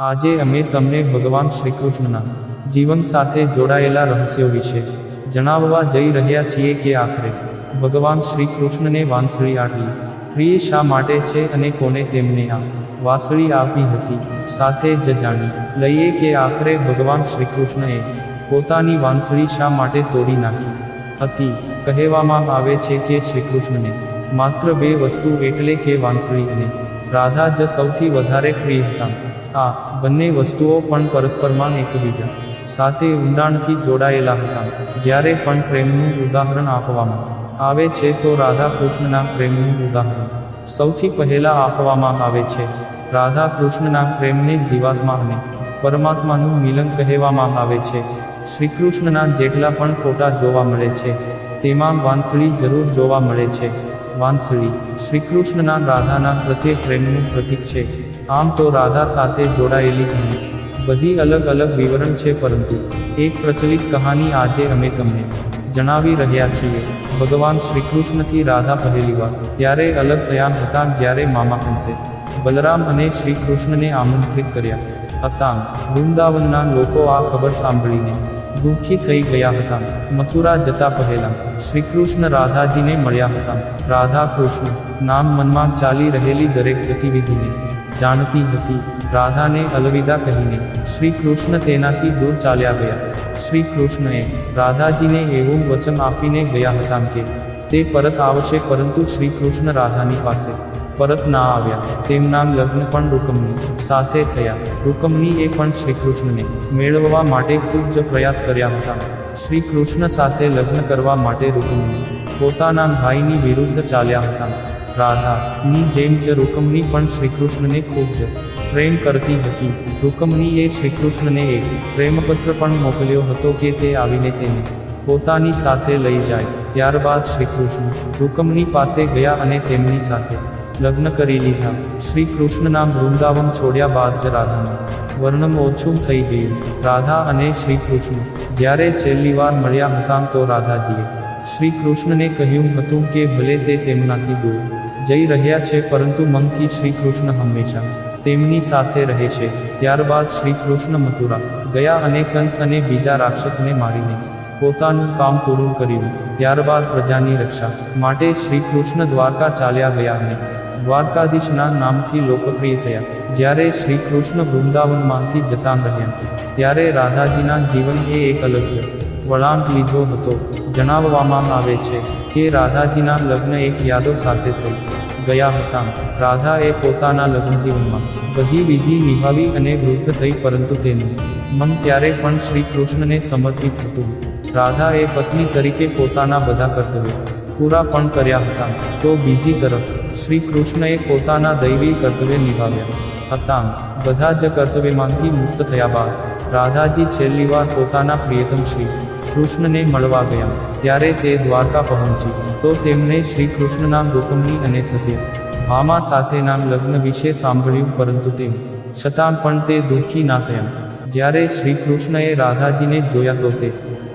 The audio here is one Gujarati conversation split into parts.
આજે અમે તમને ભગવાન શ્રીકૃષ્ણના જીવન સાથે જોડાયેલા રહસ્યો વિશે જણાવવા જઈ રહ્યા છીએ કે આખરે ભગવાન શ્રીકૃષ્ણને વાંસળી આટલી પ્રિય શા માટે છે અને કોને તેમને આ વાંસળી આપી હતી? સાથે જ જાણી લઈએ કે આખરે ભગવાન શ્રીકૃષ્ણએ પોતાની વાંસળી શા માટે તોડી નાખી હતી? કહેવામાં આવે છે કે શ્રીકૃષ્ણને માત્ર બે વસ્તુ એટલે કે વાંસળી અને રાધા જ સૌથી વધારે પ્રિય હતા. આ બંને વસ્તુઓ પણ પરસ્પરમાં એકબીજા સાથે ઊંડાણથી જોડાયેલા હતા. જ્યારે પણ પ્રેમનું ઉદાહરણ આપવામાં આવે છે, તો રાધા કૃષ્ણના પ્રેમનું ઉદાહરણ સૌથી પહેલા આપવામાં આવે છે. રાધા કૃષ્ણના પ્રેમને જીવાત્મા અને પરમાત્માનું મિલન કહેવામાં આવે છે. શ્રીકૃષ્ણના જેટલા પણ ફોટા જોવા મળે છે, તેમાં વાંસળી જરૂર જોવા મળે છે. વાંસળી, શ્રીકૃષ્ણના રાધાના પ્રત્યે પ્રેમનું પ્રતીક છે. આમ તો રાધા સાથે જોડાયેલી ઘણી. બધી અલગ અલગ વિવરણ છે પરંતુ, એક પ્રચલિત કહાની આજે અમે તમને જણાવી રહ્યા છીએ. ભગવાન શ્રીકૃષ્ણથી રાધા પહેલી વાર, ત્યારે અલગ થયા હતા જ્યારે મામા કંસે બલરામ અને શ્રીકૃષ્ણને આમંત્રિત કર્યા હતા. વૃંદાવનના લોકો આ ખબર સાંભળીને દુઃખી થઈ ગયા હતા. મથુરા જતા પહેલા શ્રીકૃષ્ણ રાધાજીને મળ્યા હતા. રાધા કૃષ્ણ, નામ મનમાં ચાલી રહેલી દરેક ગતિવિધિને જાણતી હતી. રાધાને અલવિદા કહીને શ્રી કૃષ્ણ તેનાથી દૂર ચાલ્યા ગયા. શ્રી કૃષ્ણએ રાધાજીને એવું વચન આપીને ગયા હતા કે તે પરત આવશે પરંતુ શ્રી કૃષ્ણ રાધાની પાસે. પરત ના આવ્યા. તેમના લગ્ન પણ રૂકમની સાથે થયા. રૂકમનીએ પણ શ્રી કૃષ્ણને મેળવવા માટે ખૂબ જ પ્રયાસ કર્યા હતા. શ્રી કૃષ્ણ સાથે લગ્ન કરવા માટે રૂકમની પોતાના ભાઈની વિરુદ્ધ ચાલ્યા હતા. રાધાની જેમ જ રૂકમની પણ શ્રીકૃષ્ણને ખૂબ જ પ્રેમ કરતી હતી. રૂકમનીએ શ્રીકૃષ્ણને એક પ્રેમપત્ર પણ મોકલ્યો હતો કે તે આવીને તેને પોતાની સાથે લઈ જાય. ત્યારબાદ શ્રીકૃષ્ણ રૂકમની પાસે ગયા અને તેમની સાથે લગ્ન કરી લીધા. શ્રી કૃષ્ણના વૃંદાવન છોડ્યા બાદ જ રાધાનું વર્ણન ઓછું થઈ ગયું. રાધા અને શ્રી કૃષ્ણ જ્યારે છેલ્લી વાર મળ્યા હતા તો રાધાજીએ શ્રી કૃષ્ણને કહ્યું હતું કે ભલે તે તેમનાથી દૂર જઈ રહ્યા છે પરંતુ મનથી શ્રી કૃષ્ણ હંમેશા તેમની સાથે રહે છે. ત્યારબાદ શ્રી કૃષ્ણ મથુરા ગયા અને કંસ અને બીજા રાક્ષસને મારીને પોતાનું કામ પૂરું કર્યું. ત્યારબાદ પ્રજાની રક્ષા માટે શ્રી કૃષ્ણ દ્વારકા ચાલ્યા ગયા અને દ્વારકાધીશના નામથી લોકપ્રિય થયા. જ્યારે શ્રી કૃષ્ણ વૃંદાવનમાંથી જતા રહ્યા, ત્યારે રાધાજીના જીવન એ એક અલગ વળાંક લીધો હતો. જણાવવામાં આવે છે કે રાધાજીના લગ્ન એક યાદવ સાથે થઈ ગયા હતા. રાધાએ પોતાના લગ્ન જીવનમાં બધી વિધિ નિભાવી અને વૃદ્ધ થઈ, પરંતુ તેનું મન ત્યારે પણ શ્રી કૃષ્ણને સમર્પિત હતું. રાધાએ પત્ની તરીકે પોતાના બધા કર્તવ્ય પૂરા પણ કર્યા હતા. તો બીજી તરફ શ્રી કૃષ્ણએ પોતાના દૈવી કર્તવ્ય નિભાવ્યા હતા. બધા જ કર્તવ્યમાંથી મુક્ત થયા બાદ, રાધાજી છેલ્લી વાર પોતાના પ્રિયતમ શ્રી કૃષ્ણને મળવા ગયા. ત્યારે તે દ્વારકા પહોંચી. તો તેમણે શ્રી કૃષ્ણના રૂપમની અને સત્ય ભામા સાથેના લગ્ન વિશે સાંભળ્યું, પરંતુ તેમ છતાં પણ તે દુઃખી ના થયા. જ્યારે શ્રી કૃષ્ણએ રાધાજીને જોયા તો તે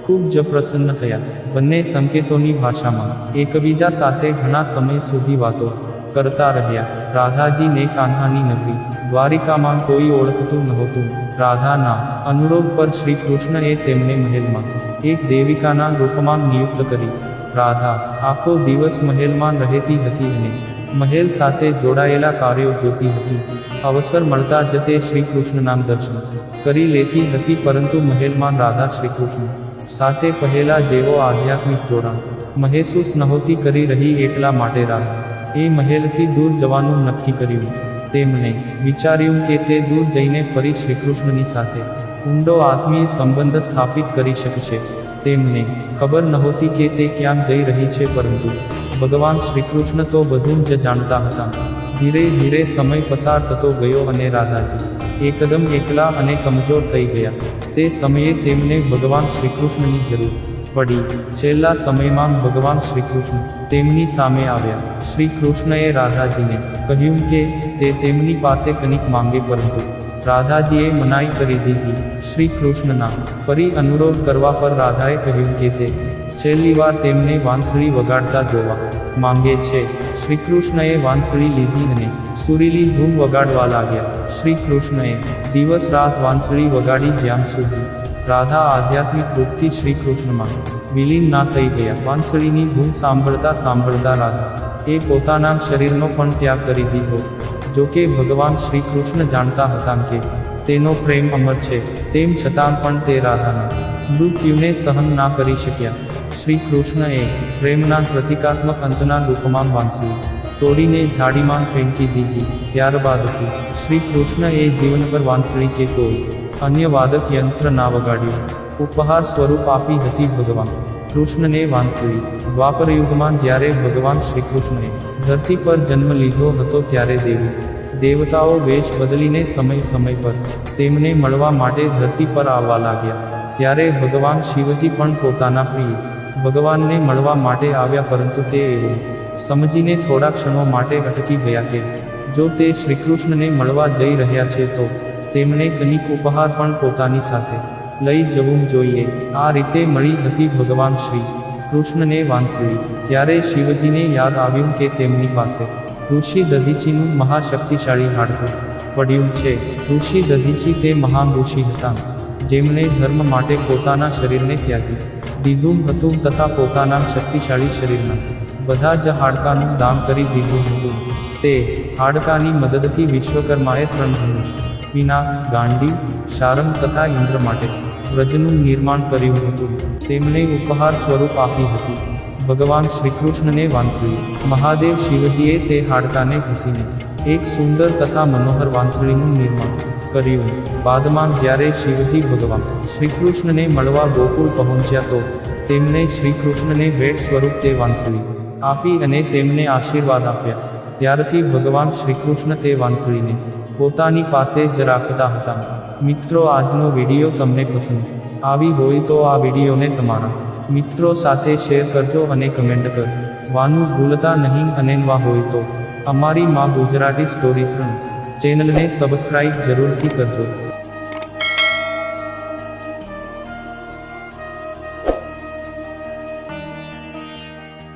ખૂબ જ પ્રસન્ન થયા. બંને સંકેતોની ભાષામાં એકબીજા સાથે ઘણા સમય સુધી વાતો કરતા રહ્યા. રાધાજીને કાન્હાની નગરી દ્વારિકામાં કોઈ ઓળખતું નહોતું. રાધાના અનુરોધ પર શ્રી કૃષ્ણએ તેમને મહેલમાં એક દેવિકાના રૂપમાં નિયુક્ત કરી. રાધા આખો દિવસ મહેલમાં રહેતી હતી અને મહેલ સાથે જોડાયેલા કાર્યો જોતી હતી. અવસર મળતા જ તે શ્રી કૃષ્ણના દર્શન કરી લેતી હતી, પરંતુ મહેલમાં રાધા શ્રી કૃષ્ણ સાથે પહેલા જેવો આધ્યાત્મિક જોડાણ. મહેસૂસ નહોતી કરી રહી એટલા માટે રાહ. એ મહેલથી દૂર જવાનું નક્કી કર્યું. તેમણે વિચાર્યું કે તે દૂર જઈને ફરી શ્રીકૃષ્ણની સાથે ઊંડો આત્મીય સંબંધ સ્થાપિત કરી શકશે. તેમને ખબર નહોતી કે તે ક્યાં જઈ રહી છે પરંતુ ભગવાન શ્રીકૃષ્ણ તો બધું જ જાણતા હતા. ધીરે ધીરે સમય પસાર થતો ગયો અને રાધાજી એકદમ એકલા અને કમજોર થઈ ગયા. તે સમયે તેમને ભગવાન શ્રીકૃષ્ણની જરૂર પડી. છેલ્લા સમયમાં ભગવાન શ્રીકૃષ્ણ તેમની સામે આવ્યા. શ્રીકૃષ્ણએ રાધાજીને કહ્યું કે, તે તેમની પાસે કનિક માંગે પરંતુ રાધાજીએ મનાઈ કરી દીધી શ્રી કૃષ્ણના ફરી અનુરોધ કરવા પર રાધાએ કહ્યું કે તે છેલ્લી વાર તેમને વાંસળી વગાડતા જોવા માંગે છે. શ્રીકૃષ્ણએ વાંસળી લીધી અને સુરીલી ધૂમ વગાડવા લાગ્યા. શ્રી કૃષ્ણએ દિવસ રાત વાંસળી વગાડી જ્યાં સુધી. રાધા આધ્યાત્મિક રૂપથી શ્રી કૃષ્ણમાં વિલીન ના થઈ ગયા. વાંસળીની ધૂમ સાંભળતા સાંભળતા રાધા એ પોતાના શરીરનો પણ ત્યાગ કરી દીધો. જો કે ભગવાન શ્રી કૃષ્ણ જાણતા હતા કે તેનો પ્રેમ અમર છે. તેમ છતાં પણ તે રાધાના મૃત્યુને સહન ના કરી શક્યા. શ્રી કૃષ્ણએ પ્રેમના પ્રતિકાત્મક અંતના રૂપમાં વાંસળી તોડીને ઝાડીમાં ફેંકી દીધી. ત્યારબાદથી શ્રી કૃષ્ણએ જીવન પર વાંસળી કે કોઈ અન્ય વાદક યંત્ર ના વગાડ્યું. ઉપહાર સ્વરૂપ આપી હતી ભગવાન. કૃષ્ણને વાંસળી. દ્વાપર યુગમાં જ્યારે ભગવાન શ્રી કૃષ્ણે ધરતી પર જન્મ લીધો હતો ત્યારે દેવી, દેવતાઓ વેશ બદલીને સમય સમય પર તેમને મળવા માટે ધરતી પર આવવા લાગ્યા. ત્યારે ભગવાન શિવજી પણ પોતાના પ્રિય ભગવાનને મળવા માટે આવ્યા પરંતુ તે એવું સમજીને થોડા ક્ષણો માટે અટકી ગયા કે, જો તે શ્રીકૃષ્ણને મળવા જઈ રહ્યા છે તો તેમણે કંઈક ઉપહાર પણ પોતાની સાથે લઈ જવું જોઈએ. આ રીતે મળી હતી ભગવાન શ્રી કૃષ્ણને વાંસળી. ત્યારે શિવજીને યાદ આવ્યું કે તેમની પાસે ઋષિ દધીચીનું મહાશક્તિશાળી હાડકું પડ્યું છે. ઋષિ દધીચી તે મહાન ઋષિ હતા, જેમણે ધર્મ માટે પોતાના શરીરને ત્યાગી દીધું હતું તથા પોતાના શક્તિશાળી શરીરના બધા જ હાડકાનું દાન કરી દીધું હતું. તે હાડકાની મદદથી વિશ્વકર્માએ ત્રણ ધનુષ વિના ગાંડી શારંગ તથા ઇન્દ્ર માટે વ્રજનું નિર્માણ કર્યું હતું. તેમણે ઉપહાર સ્વરૂપ આપી હતી. ભગવાન શ્રીકૃષ્ણને વાંસળી. મહાદેવ શિવજીએ તે હાડકાને ઘસીને એક સુંદર તથા મનોહર વાંસળીનું નિર્માણ કર્યું. બાદમાં જ્યારે શિવજી ભગવાન શ્રીકૃષ્ણને મળવા ગોકુળ પહોંચ્યા તો તેમણે શ્રીકૃષ્ણને ભેટ સ્વરૂપ તે વાંસળી આપી અને તેમને આશીર્વાદ આપ્યા. ત્યારથી ભગવાન શ્રીકૃષ્ણ તે વાંસળીને પોતાની પાસે જ રાખતા હતા. મિત્રો, આજનો વીડિયો તમને પસંદ આવી હોય તો આ વિડીયોને તમારા મિત્રો સાથે શેર કરજો અને કમેન્ટ કરવાનું ભૂલતા નહીં અને નવા હોય તો અમારી માં ગુજરાતી સ્ટોરી ત્રણ ચેનલને સબસ્ક્રાઇબ જરૂરથી કરજો.